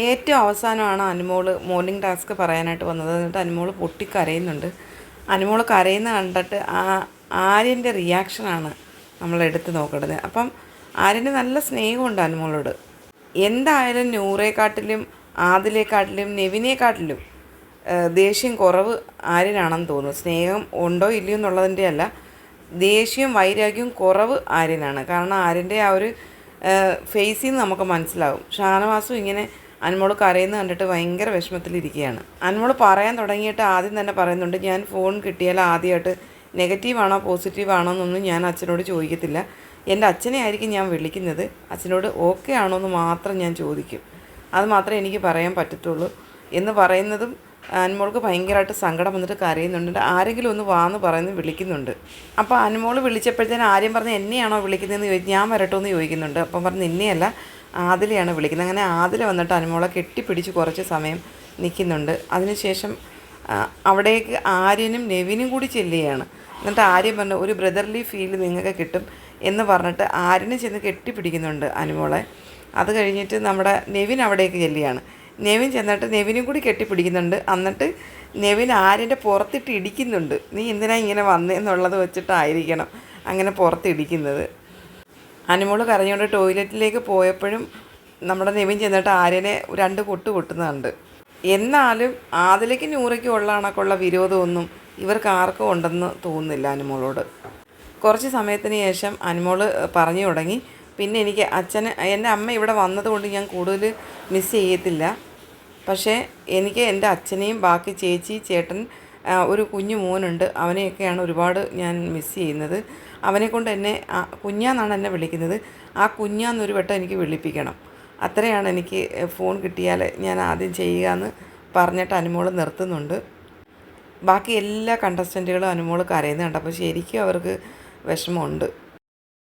ഏറ്റവും അവസാനമാണ് Anumol morning task പറയാനായിട്ട് വന്നത്. എന്നിട്ട് പൊട്ടി പൊട്ടിക്കരയുന്നുണ്ട്. അനുമോൾ കരയുന്ന കണ്ടിട്ട് ആ ആര്യന്റെ റിയാക്ഷനാണ് നമ്മൾ എടുത്ത് നോക്കേണ്ടത്. അപ്പം ആര്യന് നല്ല സ്നേഹമുണ്ട് അനുമോളോട്. എന്തായാലും നൂറേക്കാട്ടിലും ആദിലേക്കാട്ടിലും നെവിനേക്കാട്ടിലും ദേഷ്യം കുറവ് ആര്യനാണെന്ന് തോന്നുന്നു. സ്നേഹം ഉണ്ടോ ഇല്ലയോ എന്നുള്ളതിന്റെ അല്ല ദേഷ്യവും വൈരാഗ്യവും കുറവ് ആര്യനാണ്. കാരണം ആര്യന്റെ ആ ഒരു ഫേസിൽ നിന്ന് നമുക്ക് മനസ്സിലാവും. ഷാനവാസും ഇങ്ങനെ അനുമോൾ കരയുന്ന കണ്ടിട്ട് ഭയങ്കര വിഷമത്തിലിരിക്കുകയാണ്. അനുമോൾ പറയാൻ തുടങ്ങിയിട്ട് ആദ്യം തന്നെ പറയുന്നുണ്ട് ഞാൻ ഫോൺ കിട്ടിയാൽ ആദ്യമായിട്ട് നെഗറ്റീവാണോ പോസിറ്റീവാണോ എന്നൊന്നും ഞാൻ അച്ഛനോട് ചോദിക്കത്തില്ല. എന്റെ അച്ഛനെ ആയിരിക്കും ഞാൻ വിളിക്കുന്നത്. അച്ഛനോട് ഓക്കെ ആണോ എന്ന് മാത്രം ഞാൻ ചോദിക്കും. അത് മാത്രമേ എനിക്ക് പറയാൻ പറ്റത്തുള്ളൂ. എന്ന് പറയുന്നതും അനുമോൾക്ക് ഭയങ്കരമായിട്ട് സങ്കടം വന്നിട്ട് കരയുന്നുണ്ട്. ആരെങ്കിലും ഒന്ന് വാന്ന് പറയുന്നത് വിളിക്കുന്നുണ്ട്. അപ്പോൾ അനുമോൾ വിളിച്ചപ്പോഴത്തേനും ആര്യം പറഞ്ഞ് എന്നെയാണോ വിളിക്കുന്നതെന്ന് ചോദിച്ചു ഞാൻ വരട്ടോ എന്ന് ചോദിക്കുന്നുണ്ട്. അപ്പം പറഞ്ഞ് എന്നെയല്ല ആദിലെയാണ് വിളിക്കുന്നത്. അങ്ങനെ ആദില വന്നിട്ട് അനുമോളെ കെട്ടിപ്പിടിച്ച് കുറച്ച് സമയം നിൽക്കുന്നുണ്ട്. അതിനുശേഷം അവിടേക്ക് ആര്യനും നെവിനും കൂടി ചെല്ലുകയാണ്. എന്നിട്ട് ആര്യൻ പറഞ്ഞു ഒരു ബ്രദർലി ഫീൽ നിങ്ങൾക്ക് കിട്ടും എന്ന് പറഞ്ഞിട്ട് ആര്യനെ ചെന്ന് കെട്ടിപ്പിടിക്കുന്നുണ്ട് അനുമോളെ. അത് കഴിഞ്ഞിട്ട് നമ്മുടെ നെവിൻ അവിടേക്ക് ചെല്ലുകയാണ്. നെവിൻ ചെന്നിട്ട് നെവിനും കൂടി കെട്ടിപ്പിടിക്കുന്നുണ്ട്. എന്നിട്ട് നെവിൻ ആര്യന്റെ പുറത്തിട്ട് ഇടിക്കുന്നുണ്ട്. നീ എന്തിനാ ഇങ്ങനെ വന്നതെന്നുള്ളത് വെച്ചിട്ടായിരിക്കണം അങ്ങനെ പുറത്തിടിക്കുന്നത്. അനുമോൾ കരഞ്ഞുകൊണ്ട് ടോയ്ലറ്റിലേക്ക് പോയപ്പോഴും നമ്മുടെ നിവിൻ ചെന്നിട്ട് ആര്യനെ രണ്ട് കൊട്ട് കൊട്ടുന്നുണ്ട്. എന്നാലും ആദിലേക്ക് നൂറയ്ക്ക് ഉള്ള കണക്കുള്ള വിരോധമൊന്നും ഇവർക്ക് ആർക്കും ഉണ്ടെന്ന് തോന്നുന്നില്ല അനുമോളോട്. കുറച്ച് സമയത്തിന് ശേഷം അനുമോൾ പറഞ്ഞു തുടങ്ങി പിന്നെ എനിക്ക് അച്ഛന് എന്റെ അമ്മ ഇവിടെ വന്നതുകൊണ്ട് ഞാൻ കൂടുതൽ മിസ് ചെയ്യത്തില്ല. പക്ഷേ എനിക്ക് എന്റെ അച്ഛനെയും ബാക്കി ചേച്ചി ചേട്ടൻ ഒരു കുഞ്ഞു മോനുണ്ട്. അവനെയൊക്കെയാണ് ഒരുപാട് ഞാൻ മിസ് ചെയ്യുന്നത്. അവനെ കൊണ്ട് എന്നെ കുഞ്ഞാന്നാണ് എന്നെ വിളിക്കുന്നത്. ആ കുഞ്ഞാന്നൊരു വട്ടം എനിക്ക് വിളിപ്പിക്കണം. അത്രയാണ് എനിക്ക് ഫോൺ കിട്ടിയാൽ ഞാൻ ആദ്യം ചെയ്യുക എന്ന് പറഞ്ഞിട്ട് അനുമോൾ നിർത്തുന്നുണ്ട്. ബാക്കി എല്ലാ കണ്ടസ്റ്റന്റുകളും അനുമോൾ കരയുന്നത് കണ്ടപ്പോൾ ശരിക്കും അവർക്ക് വിഷമമുണ്ട്.